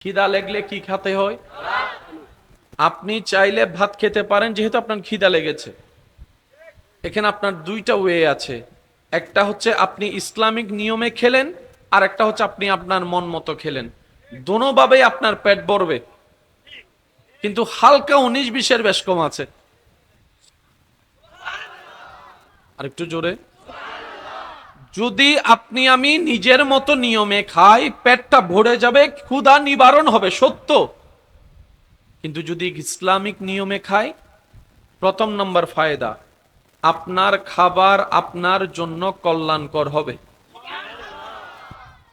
খিদা লেগলে কি খেতে হয়? আপনি চাইলে ভাত খেতে পারেন, যেহেতু আপনার খিদা লেগেছে। এখানে আপনার দুইটা ওয়ে আছে। একটা হচ্ছে আপনি ইসলামিক নিয়মে খেলেন, আর একটা হচ্ছে আপনি আপনার মন মতো খেলেন। দোনোভাবেই আপনার পেট ভরবে। কিন্তু হালকা উনিশ বিশের বেশ কম আছে। আর একটু জোরে। যদি আপনি আমি নিজের মতো নিয়মে খাই, পেটটা ভরে যাবে, ক্ষুধা নিবারণ হবে, সত্য। কিন্তু যদি ইসলামিক নিয়মে খাই, প্রথম নম্বর ফায়দা, আপনার খাবার আপনার জন্য কল্যাণকর হবে।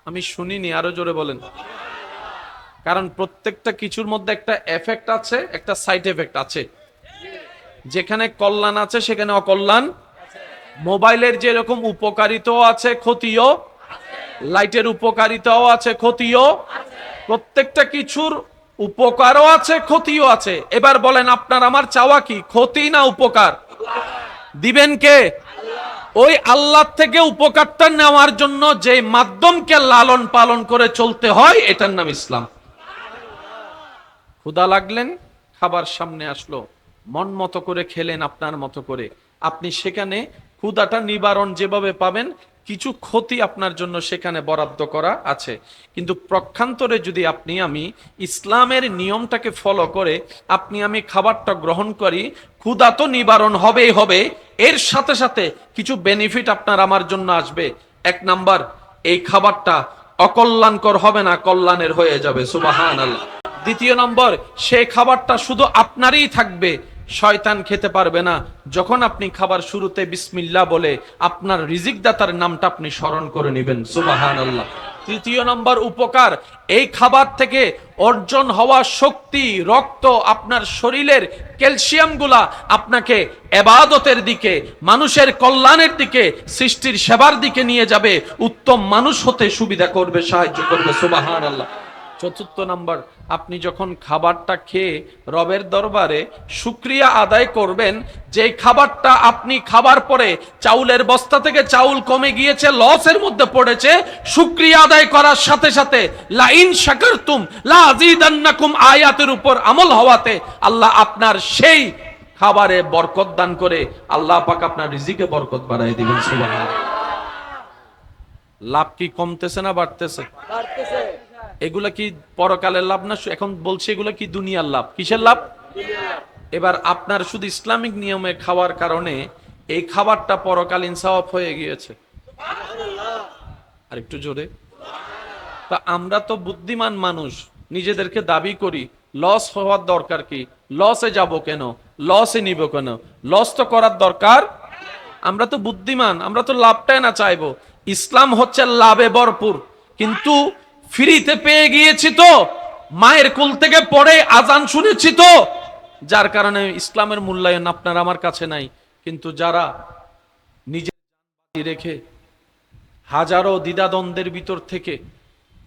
আমি শুনিনি, আরও জোরে বলেন। কারণ প্রত্যেকটা কিছুর মধ্যে একটা এফেক্ট আছে, একটা সাইড এফেক্ট আছে। যেখানে কল্যাণ আছে, সেখানে অকল্যাণ মোবাইলের যেরকম উপকারিতাও আছে, ক্ষতিও। লাইটের উপকারিতাও আছে, ক্ষতিও। প্রত্যেকটা কিছুর উপকারও আছে, ক্ষতিও আছে। এবার বলেন, আপনার আমার চাওয়া কি? ক্ষতি না উপকার? দিবেন কে? ওই আল্লাহ থেকে উপকারটা নেওয়ার জন্য যে মাধ্যমকে লালন পালন করে চলতে হয়, এটার নাম ইসলাম। ক্ষুদা লাগলেন, খাবার সামনে আসলো। মন মতো করে খেলেন আপনার মতো করে। আপনি সেখানে ক্ষুদাটা নিবারণ যেভাবে পাবেন, কিছু ক্ষতি আপনার জন্য সেখানে বরাদ্দ করা আছে। কিন্তু প্রক্ষান্তরে যদি আপনি, আমি ইসলামের নিয়মটাকে ফলো করে, আপনি, আমি খাবারটা গ্রহণ করি ক্ষুদা তো নিবারণ হবেই হবে, এর সাথে সাথে কিছু বেনিফিট আপনার আমার জন্য আসবে। এক নাম্বার, এই খাবারটা অকল্যাণকর হবে না, কল্যাণের হয়ে যাবে। সুবাহান আল্লাহ দ্বিতীয় নম্বর সেই খাবারটা শুধু আপনারই থাকবে শয়তান খেতে পারবে না। যখন আপনি খাবার শুরুতে বিসমিল্লা বলে, আপনার রিজিক দাতার নামটা আপনি স্মরণ করে নেবেন। সুবাহান আল্লাহ তৃতীয় নম্বর উপকার, এই খাবার থেকে অর্জন হওয়া শক্তি, রক্ত আপনার শরীরের ক্যালসিয়ামগুলা আপনাকে এবাদতের দিকে, মানুষের কল্যাণের দিকে, সৃষ্টির সেবার দিকে নিয়ে যাবে। উত্তম মানুষ হতে সুবিধা করবে, সাহায্য করবে। সুবাহান আল্লাহ চতুর্থ নাম্বার, আপনি যখন খাবারটা খেয়ে রবের দরবারে শুক্রিয়া আদায় করবেন যে খাবারটা আপনি খাবার পরে চাউলের বস্তা থেকে চাউল কমে গিয়েছে, লসের মধ্যে পড়েছে, শুক্রিয়া আদায় করার সাথে সাথে লাইন শাকারতুম, লা আজিদান্নাকুম আয়াতের উপর আমল হওয়াতে আল্লাহ আপনার সেই খাবারে বরকত দান করে আল্লাহ পাক আপনার রিজিকে বরকত বাড়াই দিবেন, সুবহানাল্লাহ। লাভ কি কমতেছে না বাড়তেছে। এগুলা কি পরকালের লাভ না? এখন বলছে এগুলা কি দুনিয়ার লাভ? কিসের লাভ? এবার আপনার শুধু ইসলামিক নিয়মে খাওয়ার কারণে এই খাবারটা পরকালীন সওয়াব হয়ে গিয়েছে। আর একটু জোরে। তা আমরা তো বুদ্ধিমান মানুষ, নিজেদেরকে দাবি করি লস হওয়ার দরকার কি? লসে যাব কেন? লসে নিব কেন? লস তো করার দরকার? আমরা তো বুদ্ধিমান, আমরা তো লাভটাই না চাইব। ইসলাম হচ্ছে লাভে ভরপুর। কিন্তু ফ্রিতে পেয়ে গিয়েছি তো, মায়ের কুল থেকে পড়ে আজান শুনেছি তো। যার কারণে ইসলামের মূল্যায়ন আপনার আমার কাছে নাই, কিন্তু যারা নিজের রেখে হাজারো দ্বিধাদ্বন্দ্বের ভিতর থেকে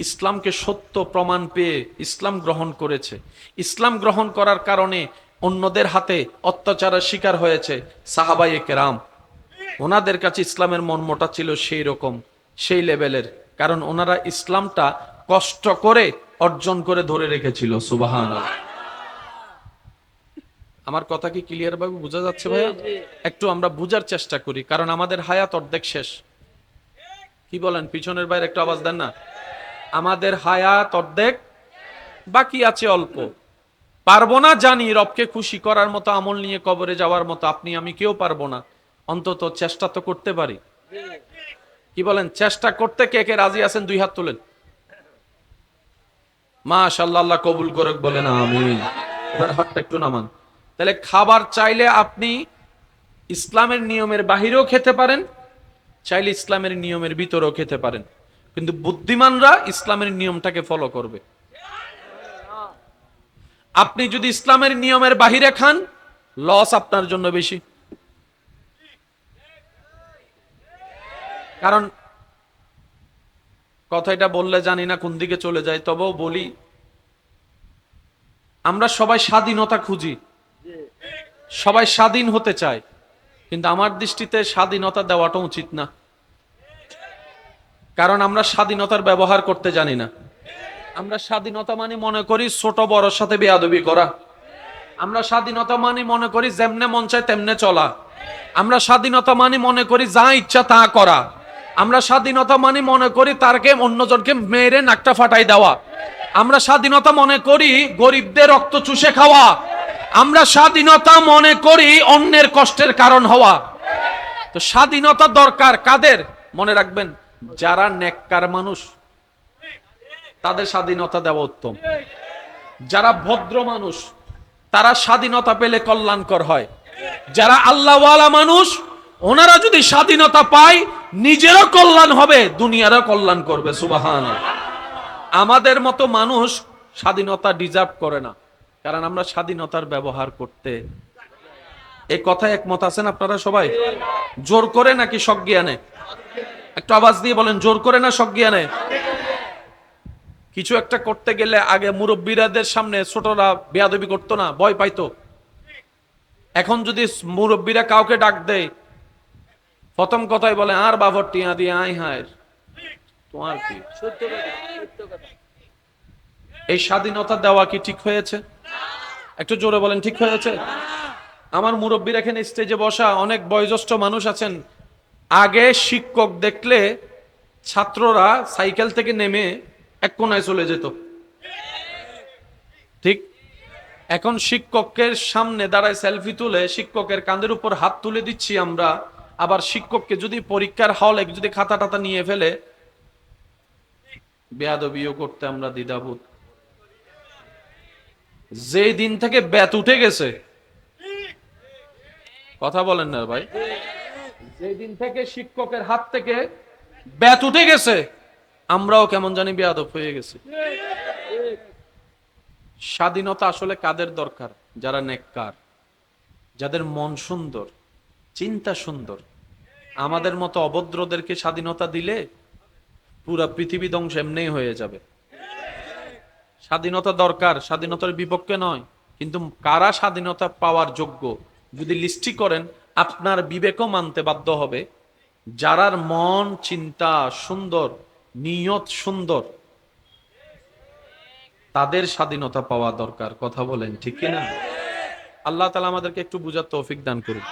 ইসলামকে সত্য প্রমাণ পেয়ে ইসলাম গ্রহণ করেছে। ইসলাম গ্রহণ করার কারণে অন্যদের হাতে অত্যাচারের শিকার হয়েছে সাহাবাই কেরাম। ওনাদের কাছে ইসলামের মর্মটা ছিল সেই রকম, সেই লেভেলের। কারণ ওনারা ইসলামটা কষ্ট করে অর্জন করে ধরে রেখেছিল সুবাহান আমার কথা কি ক্লিয়ার ভাবে বোঝা যাচ্ছে ভাইয়া? একটু আমরা বুঝার চেষ্টা করি কারণ আমাদের হায়াত অর্ধেক শেষ। কি বলেন পিছনের বাইরে একটু আওয়াজ দেন না? আমাদের হায়াত অর্ধেক বাকি আছে অল্প। পারব না জানি রবকে খুশি করার মতো আমল নিয়ে কবরে যাওয়ার মতো আপনি আমি কেউ পারব না। অন্তত চেষ্টা তো করতে পারি। কি বলেন চেষ্টা করতে কে কে রাজি আছেন দুই হাত তোলেন। মা আল্লাহ কবুল করুক, বলেন এবার হাতটা একটু নামান। তাহলে খাবার চাইলে আপনি ইসলামের নিয়মের বাহিরেও খেতে পারেন, চাইলে ইসলামের নিয়মের ভিতরেও খেতে পারেন। কিন্তু বুদ্ধিমানরা ইসলামের নিয়মটাকে ফলো করবে। আপনি যদি ইসলামের নিয়মের বাহিরে খান লস আপনার জন্য বেশি। কারণ কথা এটা বললে জানি না কোন দিকে চলে যায়, তবেও বলি, আমরা সবাই স্বাধীনতা খুঁজি। সবাই স্বাধীন হতে চায় কিন্তু আমার দৃষ্টিতে স্বাধীনতা দেওয়াটা উচিত না। কারণ আমরা স্বাধীনতার ব্যবহার করতে জানি না। আমরা স্বাধীনতা মানে মনে করি ছোট বড়র সাথে বেয়াদবি করা। আমরা স্বাধীনতা মানে মনে করি যেমনে মন চায় তেমনে চলা। আমরা স্বাধীনতা মানে মনে করি যা ইচ্ছা তা করা। আমরা স্বাধীনতা মানে মনে করি তারকে অন্যজনকে মেরে নাকটা ফাটাই দেওয়া। আমরা স্বাধীনতা মনে করি গরিবদের রক্ত চুষে খাওয়া। আমরা স্বাধীনতা মনে করি অন্যের কষ্টের কারণ হওয়া। তো স্বাধীনতা দরকার কাদের? মনে রাখবেন, যারা নেককার মানুষ, তাদের স্বাধীনতা দেওয়া উত্তম। যারা ভদ্র মানুষ, তারা স্বাধীনতা পেলে কল্যাণকর হয়। যারা আল্লাহওয়ালা মানুষ, ওনারা যদি স্বাধীনতা পায় নিজেরও কল্যাণ হবে, দুনিয়ারও কল্যাণ করবে সুবাহান আমাদের মতো মানুষ স্বাধীনতা ডিজার্ভ করে না, কারণ আমরা স্বাধীনতার ব্যবহার করতে। এই কথায় একমত আছেন আপনারা সবাই? জোর করে নাকি সজ্ঞানে একটু আওয়াজ দিয়ে বলেন, জোর করে না সজ্ঞানে কিছু একটা করতে গেলে আগে মুরব্বীরাদের সামনে ছোটরা বেয়াদবি করতো না, ভয় পাইতো। এখন যদি মুরব্বীরা কাউকে ডাক দেয় প্রথম কথাই বলে আর বাবর টিয়া দিয়ে আই হায়। তোমার কি? এই স্বাধীনতা দেওয়া কি ঠিক হয়েছে? একটু জোরে বলেন ঠিক হয়েছে? আমার মুরব্বীর এখানে স্টেজে বসা অনেক বয়োজ্যেষ্ঠ মানুষ আছেন। আগে শিক্ষক দেখলে ছাত্ররা সাইকেল থেকে নেমে এক কোনায় চলে যেত। ঠিক? এখন শিক্ষকের সামনে দাঁড়ায় সেলফি তুলে শিক্ষকের কাঁধের উপর হাত তুলে দিচ্ছি আমরা। আবার শিক্ষককে যদি পরীক্ষার হলে যদি খাতা টাতা নিয়ে ফেলে, বেয়াদবিও করতে আমরা দ্বিধাবোধ। যে দিন থেকে ব্যাত উঠে গেছে, কথা বলেন না ভাই যে দিন থেকে শিক্ষকের হাত থেকে ব্যাত উঠে গেছে, আমরাও কেমন জানি বেয়াদব হয়ে গেছি। স্বাধীনতা আসলে কাদের দরকার? যারা নেককার, যাদের মন সুন্দর, চিন্তা সুন্দর আমাদের মতো অভদ্রদেরকে স্বাধীনতা দিলে পুরা পৃথিবী ধ্বংস এমনি হয়ে যাবে। স্বাধীনতা দরকার, স্বাধীনতার বিপক্ষে নয়, কিন্তু কারা স্বাধীনতা পাওয়ার যোগ্য? যদি লিস্টি করেন, আপনার বিবেকও মানতে বাধ্য হবে, যারার মন, চিন্তা সুন্দর, নিয়ত সুন্দর, তাদের স্বাধীনতা পাওয়া দরকার। কথা বলেন, ঠিক কিনা? আল্লাহ তালা আমাদেরকে একটু বুঝার তৌফিক দান করুন।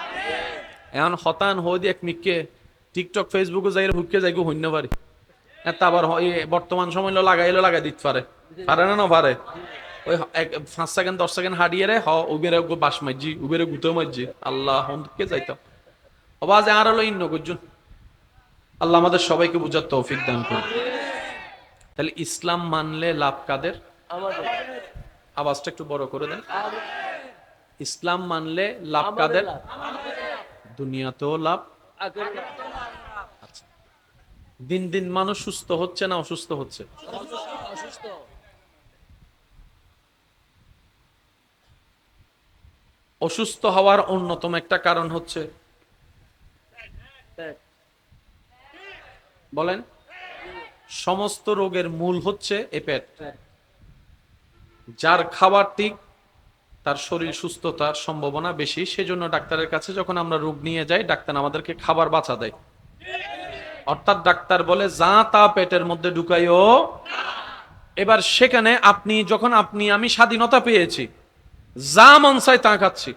এখন হতান হয়ে দিয়ে এক মিককে টিকটক ফেসবুকে যাই হুককে যাই হইন্য পারি। এত আবার বর্তমান সময় লো লাগাইলে লাগাই দিতে পারে। পারে না না পারে। ওই এক পাঁচ সেকেন্ড দশ সেকেন্ড হারিয়ে রে হ উবেরে বাস মারজি উবেরে গুতো মারজি আল্লাহ হন্দকে যাইতাম। অবাজ আর হলো ইন্ন গুজন আল্লাহ আমাদের সবাইকে বুঝার তৌফিক দান করুন। তাহলে ইসলাম মানলে লাভ কাদের? আওয়াজটা একটু বড় করে দেন। ইসলাম মানলে লাভ কাদের। দুনিয়াতেও লাভ, দিন দিন মানুষ সুস্থ হচ্ছে না অসুস্থ হচ্ছে অসুস্থ হওয়ার অন্যতম একটা কারণ হচ্ছে, বলেন, সমস্ত রোগের মূল হচ্ছে এ পেট। যার খাবার ঠিক তার শরীর সুস্থতার সম্ভাবনা বেশি, সেজন্য ডাক্তারের কাছে যখন আমরা রোগ নিয়ে যাই, ডাক্তার আমাদেরকে খাবার বাঁচা দেয়। অর্থাৎ ডাক্তার বলে, যা তা পেটের মধ্যে ঢুকাইও। এবার সেখানে আপনি, যখন আপনি, আমি স্বাধীনতা পেয়েছি। যা মন চায় তা খাচ্ছি।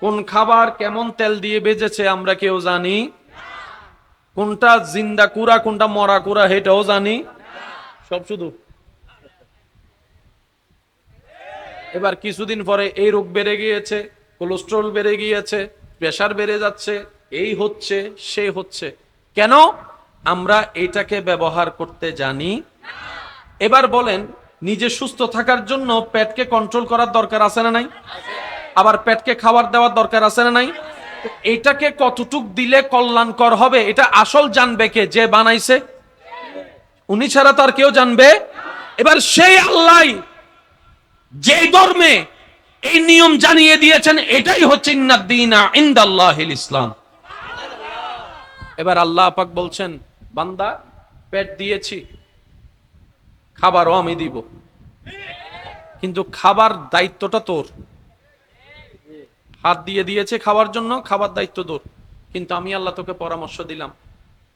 কোন খাবার কেমন তেল দিয়ে বেজেছে আমরা কেউ জানি? কোনটা জিন্দা কুড়া, কোনটা মরা কুড়া, সেটাও জানি। সব শুধু। এবার কিছুদিন পরে এই রোগ বেড়ে গিয়েছে, কোলেস্ট্রল বেড়ে গিয়েছে প্রেশার বেড়ে যাচ্ছে, এই হচ্ছে, সে হচ্ছে। কেন? আমরা এটাকে ব্যবহার করতে জানি। এবার বলেন, নিজে সুস্থ থাকার জন্য পেটকে কন্ট্রোল করার দরকার আছে না নাই? আবার পেটকে খাবার দেওয়ার দরকার আছে না নাই? এটাকে কতটুক দিলে কল্যাণকর হবে, এটা আসল জানবে কে? যে বানাইছে। উনি ছাড়া তো আর কেউ জানবে? এবার সেই আল্লাহ যে ধর্মে এই নিয়ম জানিয়ে দিয়েছেন, এটাই হচ্ছে ইসলাম। এবার আল্লাহ পাক বলছেন, বান্দা, পেট দিয়েছি খাবারও আমি দিব। কিন্তু খাবার দায়িত্বটা তোর। হাত দিয়ে দিয়েছে খাবার জন্য, খাবার দায়িত্ব তোর। কিন্তু আমি আল্লাহ তোকে পরামর্শ দিলাম,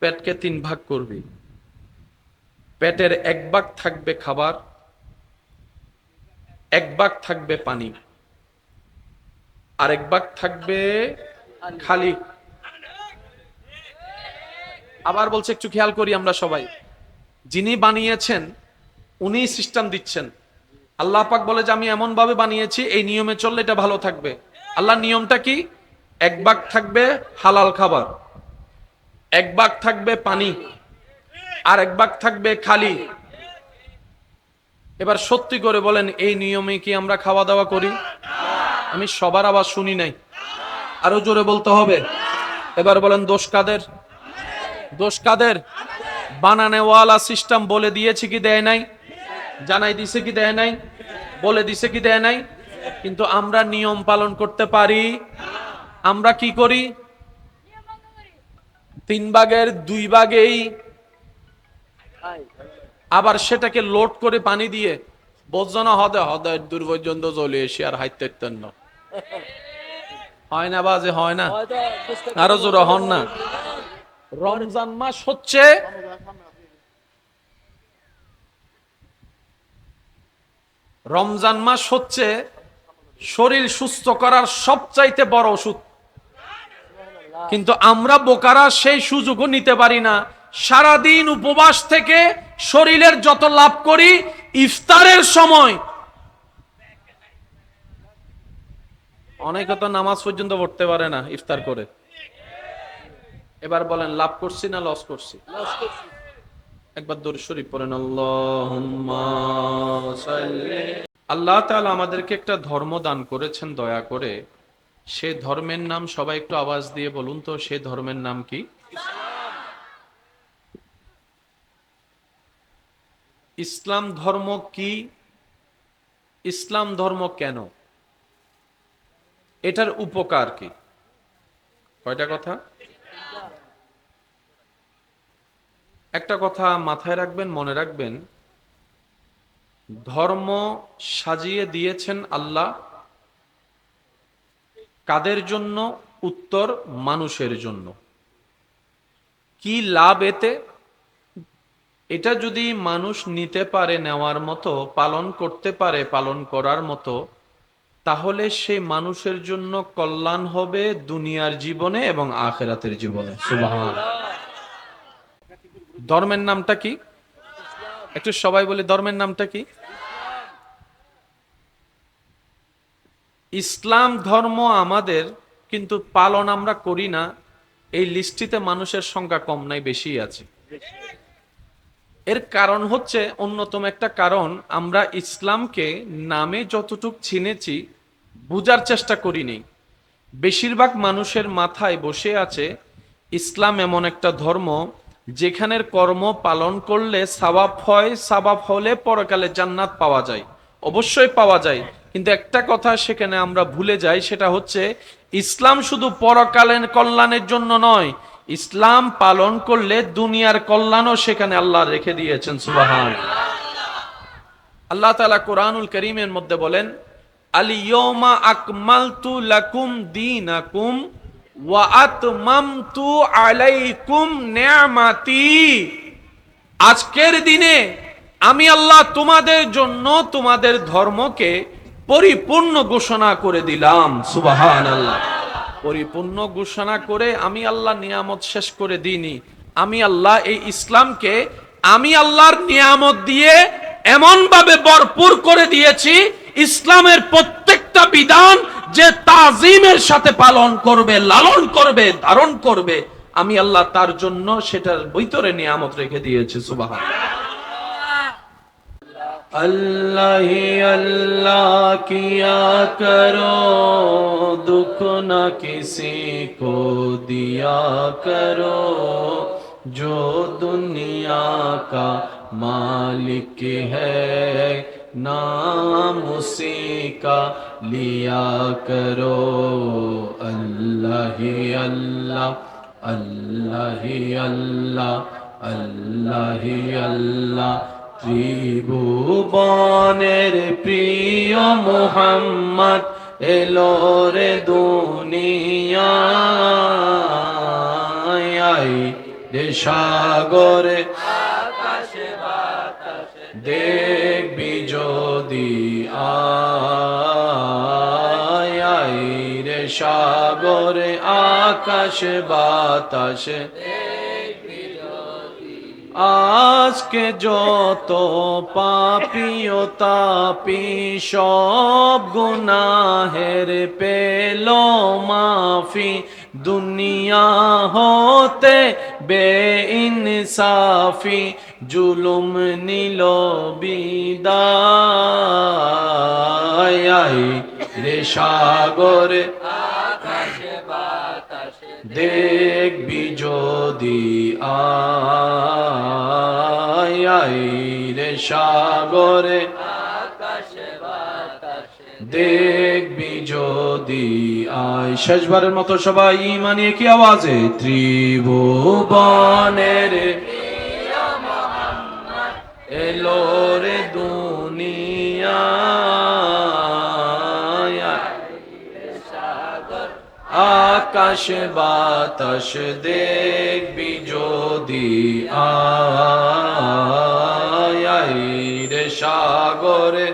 পেটকে তিন ভাগ করবি। পেটের এক ভাগ থাকবে খাবার এক ভাগ থাকবে পানি আর এক ভাগ থাকবে খালি। আবার বলছে, একটু খেয়াল করি আমরা সবাই। যিনি বানিয়েছেন, উনি সিস্টেম দিচ্ছেন। আল্লাহ পাক বলে যে, আমি এমন ভাবে বানিয়েছি, এই নিয়মে চললে এটা ভালো থাকবে। আল্লাহ নিয়মটা কি? এক ভাগ থাকবে হালাল খাবার, এক ভাগ থাকবে পানি আর এক ভাগ থাকবে খালি। এবার সত্যি করে বলেন, এই নিয়মে কি আমরা খাওয়া দাওয়া করি? আমি সবার আবার শুনি নাই। আরও জোরে বলতে হবে। এবার বলেন, দোষ কাদের? দোষ কাদের? বানানেওয়ালা সিস্টেম বলে দিয়েছে কি, দেয় নাই? জানাই দিছে কি, দেয় নাই? বলে দিছে কি, দেয় নাই? কিন্তু আমরা নিয়ম পালন করতে পারি। আমরা কি করি? তিন ভাগের দুই ভাগেই আবার সেটাকে লোড করে পানি দিয়ে বোঝনা হদে হদে দূর পর্যন্ত চলে এসে আর হাইতে হয় না বাজে, হয় না। আরও হন না। রমজান মাস হচ্ছে রমজান মাস হচ্ছে শরীর সুস্থ করার সবচাইতে বড় ওষুধ। কিন্তু আমরা বোকারা সেই সুযোগও নিতে পারি না। সারাদিন উপবাস থেকে শরীরের যত লাভ করি, ইফতারের সময়। অনেকে তো নামাজ পর্যন্ত পড়তে পারে না ইফতার করে। এবার বলেন, লাভ করছি না লস করছি? একবার দরুদ শরীফ পড়েন আল্লাহ তাআলা আমাদেরকে একটা ধর্ম দান করেছেন, দয়া করে। সে ধর্মের নাম সবাই একটু আওয়াজ দিয়ে বলুন তো, সে ধর্মের নাম কি? ইসলাম ধর্ম কি? ইসলাম ধর্ম কেন? এটার উপকার কি? কয়টা কথা? একটা কথা মাথায় রাখবেন, মনে রাখবেন। ধর্ম সাজিয়ে দিয়েছেন আল্লাহ। কাদের জন্য? উত্তর মানুষের জন্য। কি লাভ এতে? এটা যদি মানুষ নিতে পারে, নেওয়ার মতো, পালন করতে পারে, পালন করার মতো, তাহলে সেই মানুষের জন্য কল্যাণ হবে দুনিয়ার জীবনে এবং আখেরাতের জীবনে। ধর্মের নামটা কি? একটু সবাই বলি, ধর্মের নামটা কি? ইসলাম ধর্ম আমাদের, কিন্তু পালন আমরা করি না। এই লিস্টিতে মানুষের সংখ্যা কম নাই বেশি আছে। এর কারণ হচ্ছে অন্যতম একটা কারণ, আমরা ইসলামকে নামে যতটুক চিনেছি, বুঝার চেষ্টা করিনি। বেশিরভাগ মানুষের মাথায় বসে আছে, ইসলাম এমন একটা ধর্ম যেখানের কর্ম পালন করলে সাবাব হয় সাবাব হলে পরকালে জান্নাত পাওয়া যায়। অবশ্যই পাওয়া যায়, কিন্তু একটা কথা সেখানে আমরা ভুলে যাই, সেটা হচ্ছে ইসলাম শুধু পরকালের কল্যাণের জন্য নয় ইসলাম পালন করলে দুনিয়ার কল্যাণও সেখানে আল্লাহ রেখে দিয়েছেন, সুবাহান। আল্লাহ তাআলা কোরআনুল করিমের মধ্যে বলেন আলিয়মা আকমালতু লাকুম দীনাকুম ওয়া আতমামতু আলাইকুম নিয়ামাতি। আজকের দিনে আমি আল্লাহ তোমাদের জন্য তোমাদের ধর্মকে পরিপূর্ণ ঘোষণা করে দিলাম সুবাহান আল্লাহ পরিপূর্ণ ঘোষণা করে আমি আল্লাহ নিয়ামত শেষ করে দিইনি। আমি আল্লাহ এই ইসলামকে আমি আল্লাহর নিয়ামত দিয়ে এমন ভাবে ভরপুর করে দিয়েছি, ইসলামের প্রত্যেকটা বিধান যে তাজিমের সাথে পালন করবে, লালন করবে, ধারণ করবে, আমি আল্লাহ তার জন্য সেটার ভিতরে নিয়ামত রেখে দিয়েছি সুবাহ اللہ ہی اللہ کیا کرو، دکھ نہ کسی کو دیا کرو۔ جو دنیا کا مالک ہے، نام اسی کا لیا کرو۔ اللہ ہی اللہ اللہ ہی اللہ اللہ ہی اللہ۔ ত্রিভুবনের প্রিয় মোহাম্মদ এলো রে দুনিয়ায় রে সাগরে। যদি আয় রে সাগরে আকাশ বাতাসে। আজকে যত পাপিও তাপি সব গুনাহের পেল মাফি। দুনিয়া হতে বে ইনসাফি জুলুম নিল বিদায়। রে সাগরে দেখবি যদি আয় আয় রে সাগরে। দেখবি যদি আয়। শেষবারের মতো সবাই মানিয়ে কি আওয়াজে? ত্রিভুবনের আকাশ বাতাস দেখবি যদি আয় রে সাগরে